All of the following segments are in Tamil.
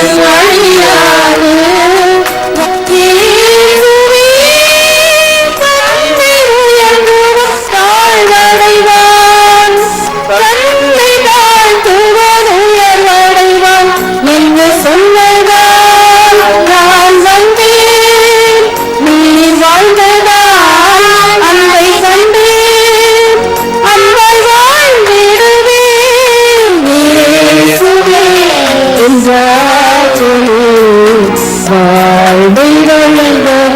Hallelujah. வாழ்வை வந்தாய்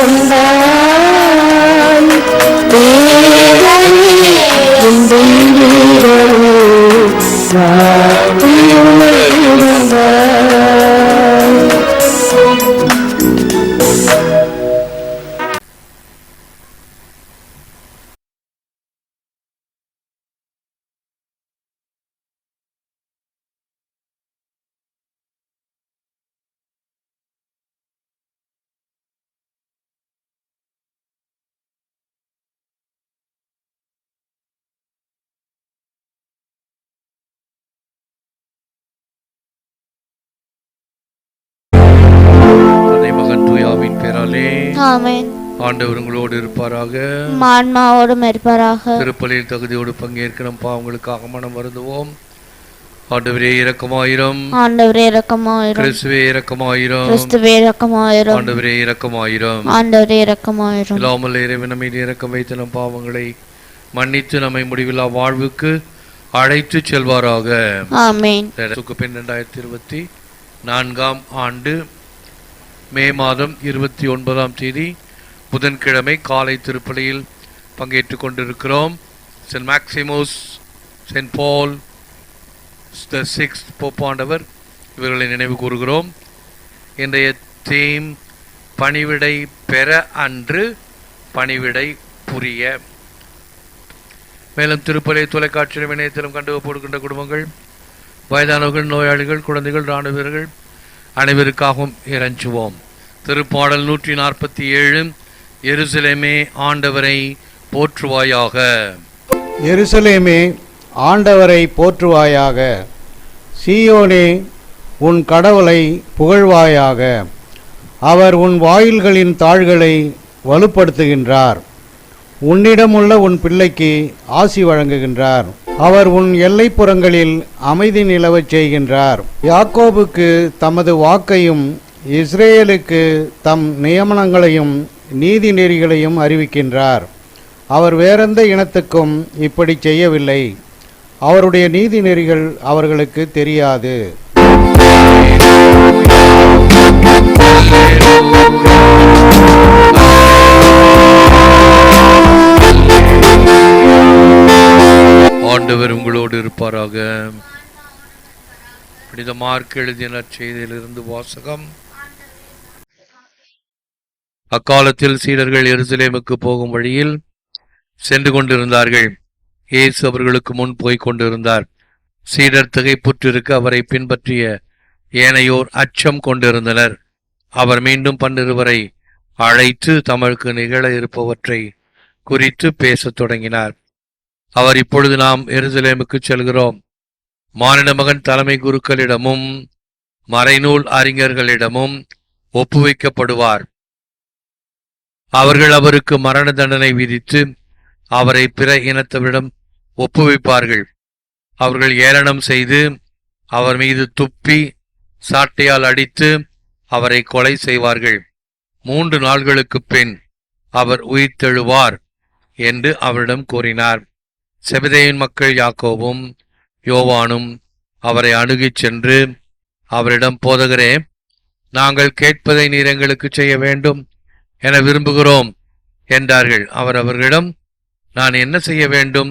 தூயாவின் பேராலே ஆமென். ஆண்டவர் உங்களோடு இருப்பாராக. ஆன்மாவோடும் இருப்பாராக. திருப்பலியில் தகுதியோடு பங்கேற்க நம் பாவங்களுக்காக மனம் வருந்துவோம். ஆண்டவரே இரக்கமாயிரம். ஆண்டவரே இரக்கமாயிரும். கிறிஸ்துவே இரக்கமாயிரம். கிறிஸ்துவே இரக்கமாயிரும். ஆண்டவரே இரக்கமாயிரம். ஆண்டவரே இரக்கமாயிரும். இல்லாமல் இறைவன் மீது இறக்கம் வைத்த நம் பாவங்களை மன்னித்து நம்மை முடிவில்லா வாழ்வுக்கு அழைத்து செல்வாராக. ஆமென். பின் ரெண்டாயிரத்தி இருபத்தி நான்காம் ஆண்டு மே மாதம் இருபத்தி ஒன்பதாம் தேதி புதன்கிழமை காலை திருப்பலியில் பங்கேற்று கொண்டிருக்கிறோம். Saint Maximos saint Paul the six போப்பாண்டவர் இவர்களை நினைவு கூறுகிறோம். இன்றைய தீம் பணிவிடை பெற அன்று பணிவிடை புரிய. மேலும் திருப்பலை தொலைக்காட்சியிலும் இணையத்திலும் கண்டு போடுகின்ற குடும்பங்கள் வயதானவர்கள் நோயாளிகள் குழந்தைகள் இராணுவர்கள் அனைவருக்காகவும் இறைஞ்சுவோம். திருப்பாடல் நூற்றி நாற்பத்தி ஏழு எருசலேமே ஆண்டவரை போற்றுவாயாக. எருசலேமே ஆண்டவரை போற்றுவாயாக. சீயோனே உன் கடவுளை புகழ்வாயாக. அவர் உன் வாயில்களின் தாள்களை வலுப்படுத்துகின்றார். உன்னிடமுள்ள உன் பிள்ளைக்கு ஆசி வழங்குகின்றார். அவர் உன் எல்லைப்புறங்களில் அமைதி நிலவச் செய்கின்றார். யாக்கோபுக்கு தமது வாக்கையும் இஸ்ரேலுக்கு தம் நியமனங்களையும் நீதி நெறிகளையும் அறிவிக்கின்றார். அவர் வேறெந்த இனத்துக்கும் இப்படி செய்யவில்லை. அவருடைய நீதி நெறிகள் அவர்களுக்கு தெரியாது. ஆண்டவர் உங்களோடு இருப்பாராக. புனித மார்க் எழுதின செய்தியிலிருந்து வாசகம். அக்காலத்தில் சீடர்கள் எருசலேமுக்கு போகும் வழியில் சென்று கொண்டிருந்தார்கள். இயேசு அவர்களுக்கு முன் போய்க் கொண்டிருந்தார். சீடர் திகைப்புற்றிருக்க அவரை பின்பற்றிய ஏனையோர் அச்சம் கொண்டிருந்தனர். அவர் மீண்டும் பன்னிருவரை அழைத்து தமக்கு நிகழ இருப்பவற்றை குறித்து பேசத் தொடங்கினார். அவர் இப்பொழுது நாம் எருசலேமுக்கு செல்கிறோம். மானிட மகன் தலைமை குருக்களிடமும் மறைநூல் அறிஞர்களிடமும் ஒப்புவிக்கப்படுவார். அவர்கள் அவருக்கு மரண தண்டனை விதித்து அவரை பிற இனத்தவரிடம் ஒப்புவிப்பார்கள். அவர்கள் ஏளனம் செய்து அவர் மீது துப்பி சாட்டையால் அடித்து அவரை கொலை செய்வார்கள். மூன்று நாள்களுக்குப் பின் அவர் உயிர்த்தெழுவார் என்று அவரிடம் கூறினார். செபதேயின் மக்கள் யாக்கோவும் யோவானும் அவரை அணுகிச் சென்று அவரிடம் போதகரே நாங்கள் கேட்பதை நீர் எங்களுக்கு செய்ய வேண்டும் என விரும்புகிறோம் என்றார்கள். அவர் அவர்களிடம் நான் என்ன செய்ய வேண்டும்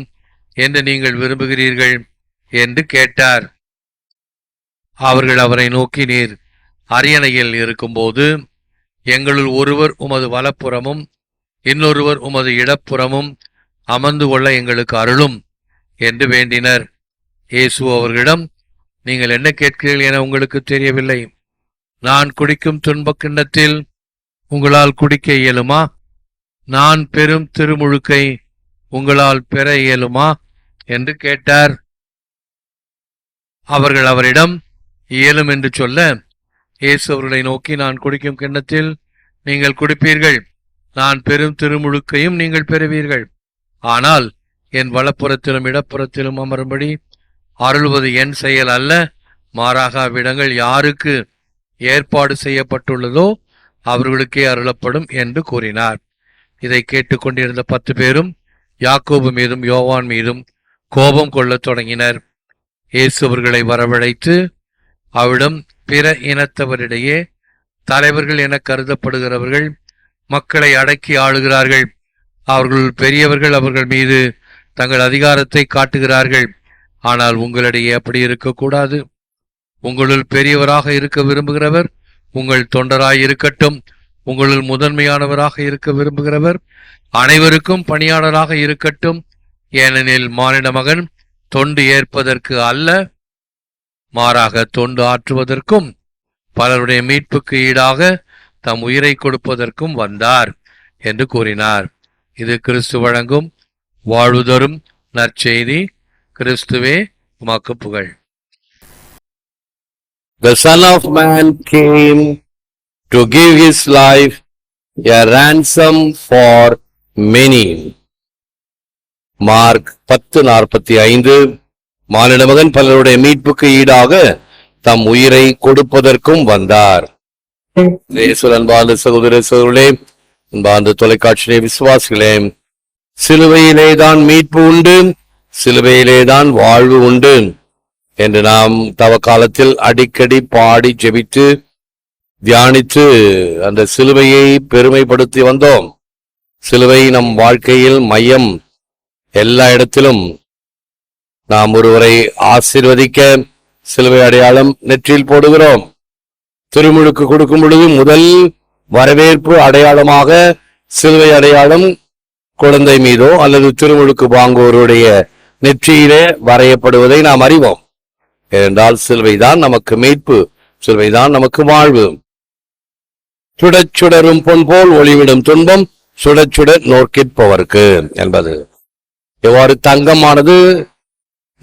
என்று நீங்கள் விரும்புகிறீர்கள்? என்று கேட்டார். அவர்கள் அவரை நோக்கி நீர் அரியணையில் இருக்கும்போது எங்களுள் ஒருவர் உமது வலப்புறமும் இன்னொருவர் உமது இடப்புறமும் அமர்ந்து கொள்ள எங்களுக்கு அருளும் என்று வேண்டினர். இயேசு அவர்களிடம் நீங்கள் என்ன கேட்கிறீர்கள் என உங்களுக்கு தெரியவில்லை. நான் குடிக்கும் துன்பக் கிண்ணத்தில் உங்களால் குடிக்க இயலுமா? நான் பெரும் திருமுழுக்கை உங்களால் பெற இயலுமா? என்று கேட்டார். அவர்கள் அவரிடம் இயலும் என்று சொல்ல இயேசு அவர்களை நோக்கி நான் குடிக்கும் கிண்ணத்தில் நீங்கள் குடிப்பீர்கள். நான் பெரும் திருமுழுக்கையும் நீங்கள் பெறுவீர்கள். ஆனால் என் வலப்புறத்திலும் இடப்புறத்திலும் அமரும்படி அருள்வது என் செயல் அல்ல. மாறாக அவ்விடங்கள் யாருக்கு ஏற்பாடு செய்யப்பட்டுள்ளதோ அவர்களுக்கே அருளப்படும் என்று கூறினார். இதை கேட்டுக்கொண்டிருந்த பத்து பேரும் யாக்கோபு மீதும் யோவான் மீதும் கோபம் கொள்ளத் தொடங்கினர். இயேசு அவர்களை வரவழைத்து அவிடம் பிற இனத்தவரிடையே தலைவர்கள் என கருதப்படுகிறவர்கள் மக்களை அடக்கி ஆளுகிறார்கள். அவர்கள் பெரியவர்கள் அவர்கள் மீது தங்கள் அதிகாரத்தை காட்டுகிறார்கள். ஆனால் உங்களிடையே அப்படி இருக்கக்கூடாது. உங்களுள் பெரியவராக இருக்க விரும்புகிறவர் உங்கள் தொண்டராய் இருக்கட்டும். உங்களுள் முதன்மையானவராக இருக்க விரும்புகிறவர் அனைவருக்கும் பணியாளராக இருக்கட்டும். ஏனெனில் மானிட மகன் தொண்டு ஏற்பதற்கு அல்ல மாறாக தொண்டு ஆற்றுவதற்கும் பலருடைய மீட்புக்கு ஈடாக தம் உயிரை கொடுப்பதற்கும் வந்தார் என்று கூறினார். இது கிறிஸ்து வழங்கும் வாழ்வுதரும் நற்செய்தி. கிறிஸ்துவே உமக்கு புகழ். The Son of Man came to give his life a ransom for many. Mark பத்து நாற்பத்தி ஐந்து மானிட மகன் பலருடைய மீட்புக்கு ஈடாக தம் உயிரை கொடுப்பதற்கும் வந்தார். சகோதர சகோதரர்களே அன்பார்ந்த தொலைக்காட்சியிலே விசுவாசிகளே சிலுவையிலே தான் மீட்பு உண்டு சிலுவையிலே தான் வாழ்வு உண்டு என்று நாம் தவ காலத்தில் அடிக்கடி பாடி ஜெபித்து தியானித்து அந்த சிலுவையை பெருமைப்படுத்தி வந்தோம். சிலுவை நம் வாழ்க்கையில் மையம். எல்லா இடத்திலும் நாம் ஒருவரை ஆசிர்வதிக்க சிலுவை அடையாளம் நெற்றியில் போடுகிறோம். திருமுழுக்கு கொடுக்கும் பொழுது முதல் வரவேற்பு அடையாளமாக சிலுவை அடையாளம் குழந்தை மீதோ அல்லது திருமுழுக்கு வாங்குவோருடைய நெற்றியிலே வரையப்படுவதை நாம் அறிவோம். ஏனென்றால் சிலுவைதான் நமக்கு மீட்பு சிலுவைதான் நமக்கு வாழ்வு. சுடச் சுடரும் பொன் போல் ஒளிவிடும் துன்பம் சுடச் சுடர் நோக்கிற்பவர்க்கு என்பது. எவ்வாறு தங்கமானது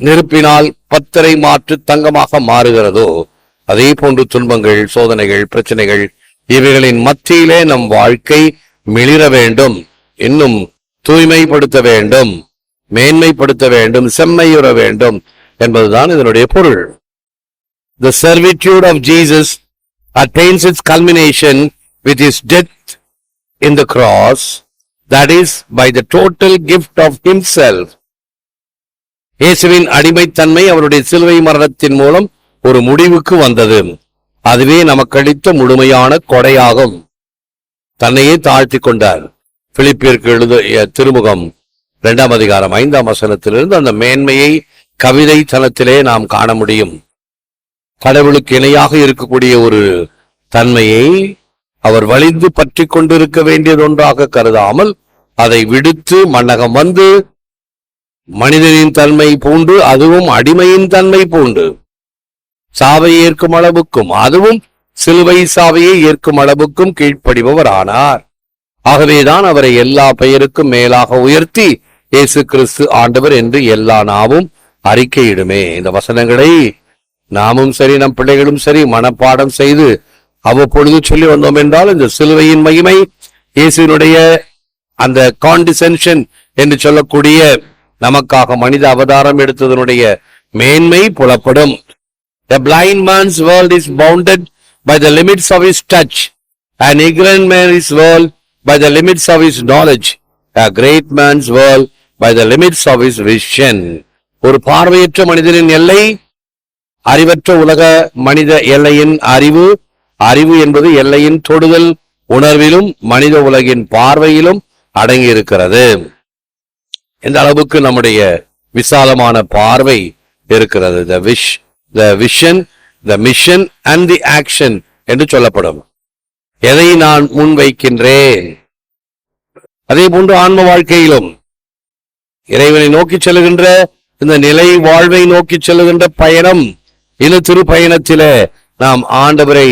நெருப்பினால் பத்தரை மாற்று தங்கமாக மாறுகிறதோ அதே போன்று துன்பங்கள் சோதனைகள் பிரச்சனைகள் இவைகளின் மத்தியிலே நம் வாழ்க்கை மிளிர வேண்டும் இன்னும் தூய்மைப்படுத்த வேண்டும் மேன்மைப்படுத்த வேண்டும் செம்மையுற வேண்டும் என்பதுதான் இதனுடைய பொருள். The servitude of Jesus attains its culmination with his death in the cross that is by the total gift of himself இயேசுவின் அடிமைத்தன்மை அவருடைய சிலுவை மரணத்தின் மூலம் ஒரு முடிவுக்கு வந்தது. அதுவே நமக்களித்த முழுமையான கொடையாகும். தன்னையே தாழ்த்தி கொண்டார். பிலிப்பியருக்கு எழுதிய திருமுகம் இரண்டாம் அதிகாரம் ஐந்தாம் வசனத்திலிருந்து அந்த மேன்மையை கவிதை தனத்திலே நாம் காண முடியும். கடவுளுக்கு இணையாக இருக்கக்கூடிய ஒரு தன்மையை அவர் வலிந்து பற்றி கொண்டிருக்க வேண்டியது ஒன்றாக கருதாமல் அதை விடுத்து மன்னகம் வந்து மனிதனின் தன்மை பூண்டு அதுவும் அடிமையின் தன்மை பூண்டு. சாவை ஏற்கும் அளவுக்கும் அதுவும் சிலுவை சாவையை ஏற்கும் அளவுக்கும் கீழ்ப்படிபவர் ஆனார் ஆகவேதான் அவரை எல்லா பெயருக்கும் மேலாக உயர்த்தி இயேசு கிறிஸ்து ஆண்டவர் என்று எல்லா நாவும் அறிக்கையிடுமே. இந்த வசனங்களை நாமும் சரி நம் பிள்ளைகளும் சரி மனப்பாடம் செய்து அவ்வப்பொழுது சொல்லி வந்தோம் என்றால் இந்த சிலுவையின் மகிமை இயேசுவினுடைய அந்த கான்டிசென்ஷன் என்று சொல்லக்கூடிய நமக்காக மனித அவதாரம் எடுத்ததனுடைய மேன்மை புலப்படும். A blind man's world is bounded by the limits of his touch. An ignorant man's world by the limits of his knowledge. A great man's world by the limits of his vision. ஒரு பார்வையற்ற மனிதனின் எல்லை அறிவற்ற உலக மனித எல்லையின் அறிவு அறிவு என்பது எல்லையின் தொடுதல் உணர்விலும் மனித உலகின் பார்வையிலும் அடங்கியிருக்கிறது இந்த அளவுக்கு நம்முடைய விசாலமான பார்வை இருக்கிறது the wish the vision the mission and the action என்று சொல்லப்படும். எதை நான் முன்வைக்கின்றேன்? அதே போன்று ஆன்ம வாழ்க்கையிலும். இறைவனை நோக்கி செல்கின்ற இந்த நிலை வாழ்வை நோக்கி செல்லுகின்ற பயணம் இந்த திருப்பயணத்தில நாம் ஆண்டவரை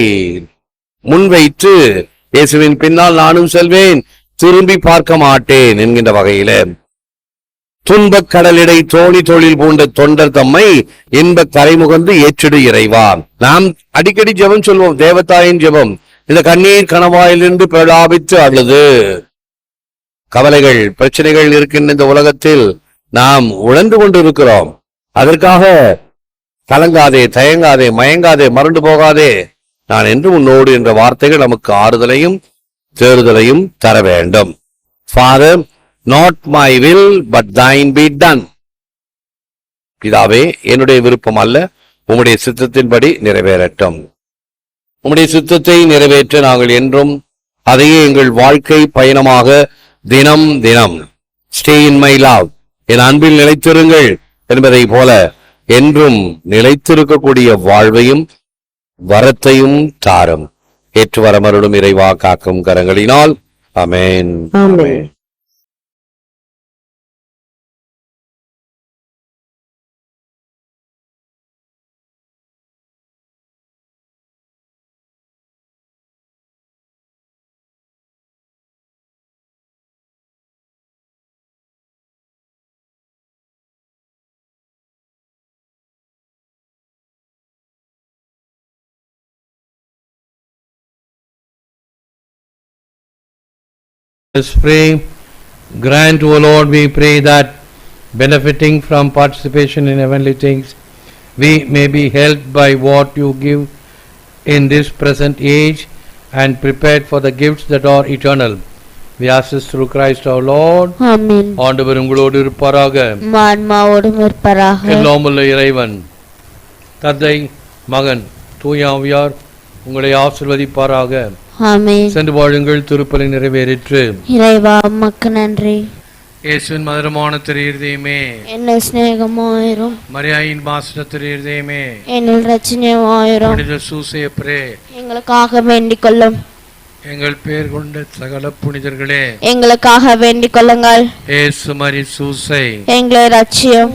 முன்வைத்து இயேசுவின் பின்னால் நானும் செல்வேன் திரும்பி பார்க்க மாட்டேன் என்கின்ற வகையிலே. துன்பக் கடலிடை தோணி தொழில் பூண்ட தொண்டர் தம்மை இன்ப கரைமுகந்து ஏற்றிடு இறைவா. நாம் அடிக்கடி ஜெபம் சொல்வோம் தேவதாயின் ஜெபம். இந்த கண்ணீர் கணவாயிலிருந்து பிரலாபித்து அழுது கவலைகள் பிரச்சனைகள் இருக்கின்ற இந்த உலகத்தில் நாம் உழந்து கொண்டிருக்கிறோம். அதற்காக கலங்காதே தயங்காதே மயங்காதே மறந்து போகாதே. நான் என்று உன்னோடு என்ற வார்த்தைகள் நமக்கு ஆறுதலையும் தேறுதலையும் தர வேண்டும். Father not my will but thine be done பிதாவே என்னுடைய விருப்பம் அல்ல உம்முடைய சித்தத்தின்படி நிறைவேறட்டும். உம்முடைய சித்தத்தை நிறைவேற்ற நாங்கள் என்றும் அதையே எங்கள் வாழ்க்கை பயணமாக தினம் தினம். ஸ்டே இன் மை லவ் என் அன்பில் நிலைத்திருங்கள் என்பதை போல என்றும் நிலைத்திருக்கக்கூடிய வாழ்வையும் வரத்தையும் தாரும். ஏற்று வரமருடும் இறைவா காக்கும் கரங்களினால். அமேன் ஆமென். Let's pray. Grant, O Lord, we pray that benefiting from participation in heavenly things, we may be helped by what you give in this present age and prepared for the gifts that are eternal. We ask this through Christ our Lord. ஆமென் ஆண்டவர் உங்களோடு இருப்பாராக உம் ஆன்மாவோடும் இருப்பராக எல்லாமுள்ள இறைவன் தந்தை மகன் தூயாவியார் உங்களை ஆசிர்வதிப்பாராக ஆமென் சென்று வாழுங்கள் திருப்பலி நிறைவேறிற்று. இறைவா உமக்கு நன்றி. இயேசுவின் மதுரமான திரு இருதயமே என்ன சிநேகமாயிரும். மரியாயின் பாசன திரு இருதயமே என்னில் ரச்சனையாயிரும் புனித சூசையப்பரே. எங்களுக்காக வேண்டிக் கொள்ளும். எங்கள் பேர் கொண்ட சகல புனிதர்களே. எங்களுக்காக வேண்டிக் கொள்ளுங்கள். ஏசு மரி சூசை. எங்களை ரட்சியும்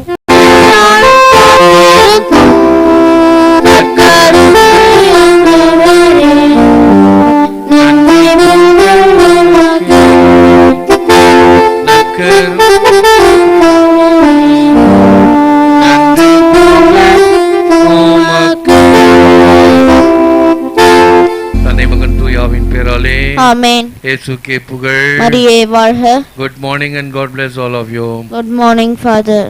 இயேசுக்கே புகழ் மரியே வாழ்க good morning and God bless all of you good morning father